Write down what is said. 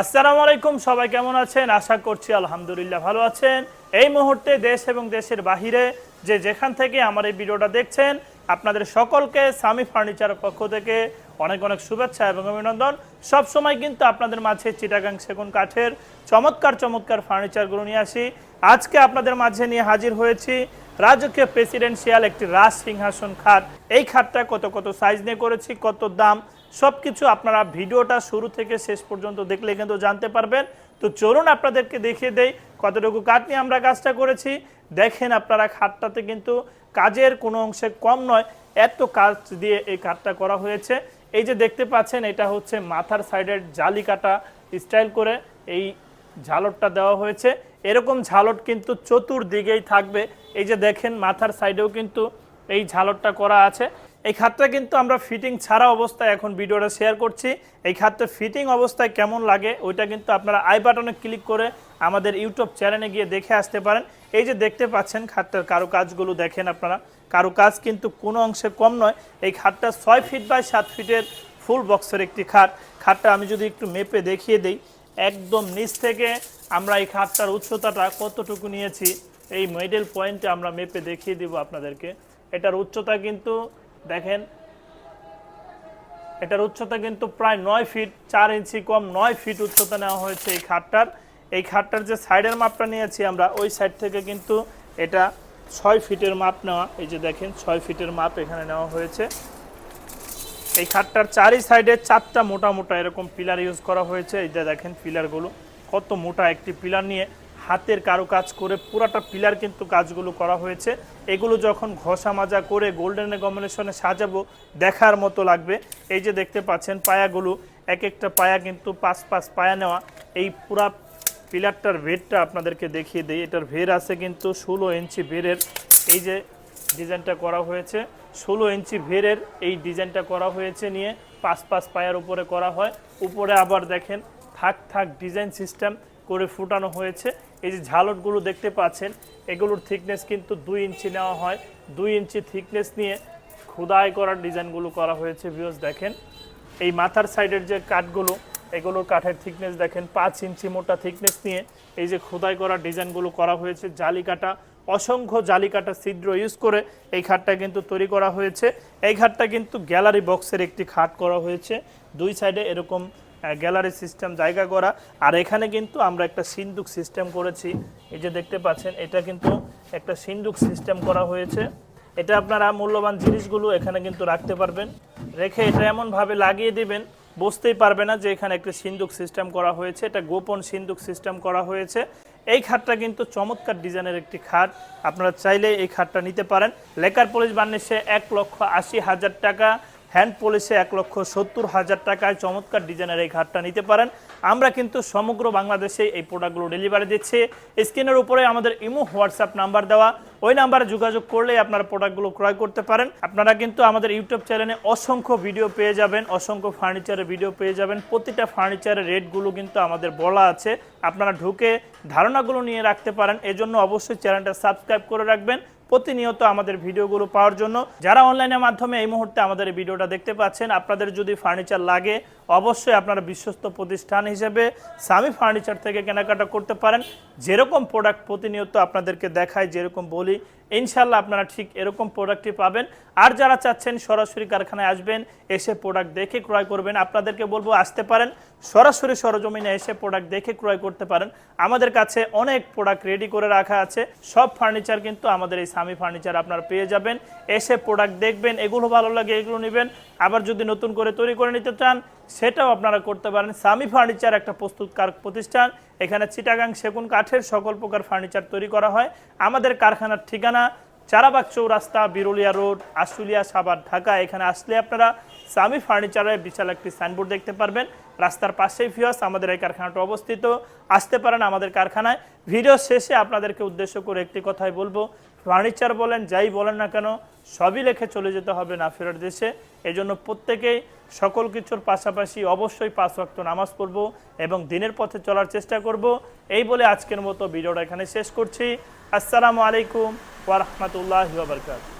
আসসালামু আলাইকুম, সবাই কেমন আছেন? আশা করছি আলহামদুলিল্লাহ ভালো আছেন। এই মুহূর্তে দেশ এবং দেশের বাহিরে যে যেখান থেকে আমার এই ভিডিওটা দেখছেন, আপনাদের সকলকে সামি ফার্নিচারের পক্ষ থেকে অনেক অনেক শুভেচ্ছা এবং অভিনন্দন। সব সময় কিন্তু আপনাদের মাঝে চিটাগাং সেগুন কাঠের চমৎকার চমৎকার ফার্নিচারগুলো নিয়ে আসি। আজকে আপনাদের মাঝে নিয়ে হাজির হয়েছি রাজকীয় প্রেসিডেন্সিয়াল একটি রাজ সিংহাসন খাট। এই খাটটা কত কত সাইজ নিয়ে করেছি, কত দাম সব কিছু আপনারা ভিডিওটা শুরু থেকে শেষ পর্যন্ত দেখলে কিন্তু জানতে পারবেন। তো চলুন আপনাদেরকে দেখিয়ে দেই কতটুকু কাঠ নিয়ে আমরা কাজটা করেছি। দেখেন আপনারা খাটটাতে কিন্তু কাজের কোনো অংশে কম নয়, এত কাজ দিয়ে এই কাঠটা করা হয়েছে। এই যে দেখতে পাচ্ছেন, এটা হচ্ছে মাথার সাইডের জালি কাটা স্টাইল করে এই ঝালটটা দেওয়া হয়েছে। এরকম ঝালট কিন্তু চতুর্দিকেই থাকবে। এই যে দেখেন, মাথার সাইডেও কিন্তু এই ঝালটটা করা আছে। এই খাতটা কিন্তু আমরা ফিটিং ছাড়া অবস্থায় এখন ভিডিওটা শেয়ার করছি। এই খাতটা ফিটিং অবস্থায় কেমন লাগে, ওইটা কিন্তু আপনারা আই বাটনে ক্লিক করে আমাদের ইউটিউব চ্যানেলে গিয়ে দেখে আসতে পারেন। এই যে দেখতে পাচ্ছেন খাতটার কারও কাজগুলো দেখেন আপনারা। কারও কাজ কিন্তু কোনো অংশে কম নয়, এই খাতটা ছয় ফিট বাই সাত ফিটের ফুল বক্সের একটি খাট খাটটা আমি যদি একটু মেপে দেখিয়ে দিই, একদম নিচ থেকে আমরা এই খাটটার উচ্চতাটা কতটুকু নিয়েছি, এই মিডল পয়েন্টে আমরা মেপে দেখিয়ে দিব আপনাদেরকে। এটার উচ্চতা কিন্তু দেখেন, এটার উচ্চতা কিন্তু প্রায় নয় ফিট, চার ইঞ্চি কম, নয় ফিট উচ্চতা নেওয়া হয়েছে এই খাটটার। এই খাটটার যে সাইডের মাপটা নিয়েছি আমরা, ওই সাইড থেকে কিন্তু এটা ছয় ফিটের মাপ নেওয়া, এই যে দেখেন, ছয় ফিটের মাপ এখানে নেওয়া হয়েছে। এই খাটটার চারি সাইডে চারটা মোটা মোটা এরকম পিলার ইউজ করা হয়েছে। এই যে দেখেন, পিলারগুলো কত মোটা একটি পিলার নিয়ে হাতের কারও কাজ করে পুরাটা পিলার কিন্তু কাজগুলো করা হয়েছে। এগুলো যখন ঘষা মাজা করে গোল্ডেন কম্বিনেশনে সাজাবো, দেখার মতো লাগবে। এই যে দেখতে পাচ্ছেন পায়াগুলো এক একটা পায়া কিন্তু পাঁচ পাঁচ পায়া নেওয়া। এই পুরা পিলারটার ভেরটা আপনাদেরকে দেখিয়ে দিই। এটার ভের আছে কিন্তু ষোলো ইঞ্চি ভেরের। এই যে ডিজাইনটা করা হয়েছে, ষোলো ইঞ্চি ভেরের এই ডিজাইনটা করা হয়েছে নিয়ে পাঁচ পাঁচ পায়ার উপরে করা হয়। উপরে আবার দেখেন থাক থাক ডিজাইন সিস্টেম। করে ফুটানো হয়েছে। এই যে ঝালটগুলো দেখতে পাচ্ছেন, এগুলোর থিকনেস কিন্তু দুই ইঞ্চি নেওয়া হয়। দুই ইঞ্চি থিকনেস নিয়ে খোদাই করার ডিজাইনগুলো করা হয়েছে ভিউজ দেখেন। এই মাথার সাইডের যে কাঠগুলো, এগুলোর কাঠের থিকনেস দেখেন, পাঁচ ইঞ্চি মোটা থিকনেস নিয়ে এই যে খোদাই করা ডিজাইনগুলো করা হয়েছে। জালি কাটা অসংখ্য জালি কাটা ছিদ্র ইউজ করে এই খাটটা কিন্তু তৈরি করা হয়েছে। এই খাটটা কিন্তু গ্যালারি বক্সের একটি খাট করা হয়েছে। দুই সাইডে এরকম গ্যালারি সিস্টেম জায়গা করা। আর এখানে কিন্তু আমরা একটা সিন্দুক সিস্টেম করেছি। এই যে দেখতে পাচ্ছেন, এটা কিন্তু একটা সিন্দুক সিস্টেম করা হয়েছে। এটা আপনারা মূল্যবান জিনিসগুলো এখানে কিন্তু রাখতে পারবেন। রেখে এটা এমনভাবে লাগিয়ে দিবেন, বুঝতেই পারবে না যে এখানে একটা সিন্দুক সিস্টেম করা হয়েছে, এটা গোপন সিন্দুক সিস্টেম করা হয়েছে। এই খাটটা কিন্তু চমৎকার ডিজাইনের একটি খাট। আপনারা চাইলে এই খাটটা নিতে পারেন। লেকার পুলিশ বার্নিশে এক লক্ষ আশি হাজার টাকা। হ্যান্ড পলিশে এক লক্ষ সত্তর হাজার টাকায় চমৎকার ডিজাইনের এই ঘাটটা নিতে পারেন। আমরা কিন্তু সমগ্র বাংলাদেশে এই প্রোডাক্টগুলো ডেলিভারি দিচ্ছি। স্ক্রিনের উপরে আমাদের ইমো, হোয়াটসঅ্যাপ নাম্বার দেওয়া। ওই নাম্বারে যোগাযোগ করলেই আপনারা প্রোডাক্টগুলো ক্রয় করতে পারেন। আপনারা কিন্তু আমাদের ইউটিউব চ্যানেলে অসংখ্য ভিডিও পেয়ে যাবেন, অসংখ্য ফার্নিচারের ভিডিও পেয়ে যাবেন। প্রতিটা ফার্নিচারের রেটগুলো কিন্তু আমাদের বলা আছে। আপনারা ঢুকে ধারণাগুলো নিয়ে রাখতে পারেন। এজন্য অবশ্যই চ্যানেলটা সাবস্ক্রাইব করে রাখবেন। প্রতিনিয়ত আমাদের ভিডিওগুলো পাওয়ার জন্য। যারা অনলাইনের মাধ্যমে এই মুহূর্তে আমাদের এই ভিডিওটা দেখতে পাচ্ছেন, আপনাদের যদি ফার্নিচার লাগে, অবশ্যই আপনারা বিশ্বস্ত প্রতিষ্ঠান হিসেবে স্বামী ফার্নিচার থেকে কেনাকাটা করতে পারেন। যেরকম প্রোডাক্ট প্রতিনিয়ত আপনাদেরকে দেখায় যেরকম বলি ইনশাল্লাহ আপনারা ঠিক এরকম প্রোডাক্টই পাবেন। আর যারা চাচ্ছেন সরাসরি কারখানায় আসবেন, এসে প্রোডাক্ট দেখে ক্রয় করবেন, আপনাদেরকে বলব আসতে পারেন। সরাসরি সরজমিনে এসে প্রোডাক্ট দেখে ক্রয় করতে পারেন। আমাদের কাছে অনেক প্রোডাক্ট রেডি করে রাখা আছে। সব ফার্নিচার কিন্তু আমাদের এই সামি ফার্নিচার আপনারা পেয়ে যাবেন। এসে প্রোডাক্ট দেখবেন, এগুলো ভালো লাগে, এগুলো নেবেন। আবার যদি নতুন করে তৈরি করে নিতে চান, সেটাও আপনারা করতে পারেন। সামি ফার্নিচার একটা প্রস্তুতকার প্রতিষ্ঠান। এখানে চিটাগাং সেগুন কাঠের সকল প্রকার ফার্নিচার তৈরি করা হয়। আমাদের কারখানার ঠিকানা চারাবাগ চৌরাস্তা, বিরুলিয়া রোড, আশুলিয়া সাবার ঢাকা। এখানে আসলে আপনারা সামি ফার্নিচারের বিশাল একটি সাইনবোর্ড দেখতে পারবেন। রাস্তার পাশেই ফিয়াস আমাদের এই কারখানাটা অবস্থিত। আসতে পারেন আমাদের কারখানায়। ভিডিও শেষে আপনাদেরকে উদ্দেশ্য করে একটি কথাই বলব। ফার্নিচার বলেন, যাই বলেন না কেন, সবই লেখে চলে যেতে হবে না ফেরার দেশে। এজন্য প্রত্যেকেই সকল কিছুর পাশাপাশি অবশ্যই পাঁচ ওয়াক্ত নামাজ পড়ব এবং দিনের পথে চলার চেষ্টা করব। এই বলে আজকের মতো ভিডিওটা এখানে শেষ করছি। আসসালামু আলাইকুম। ورحمۃ اللہ وبرکاتہ۔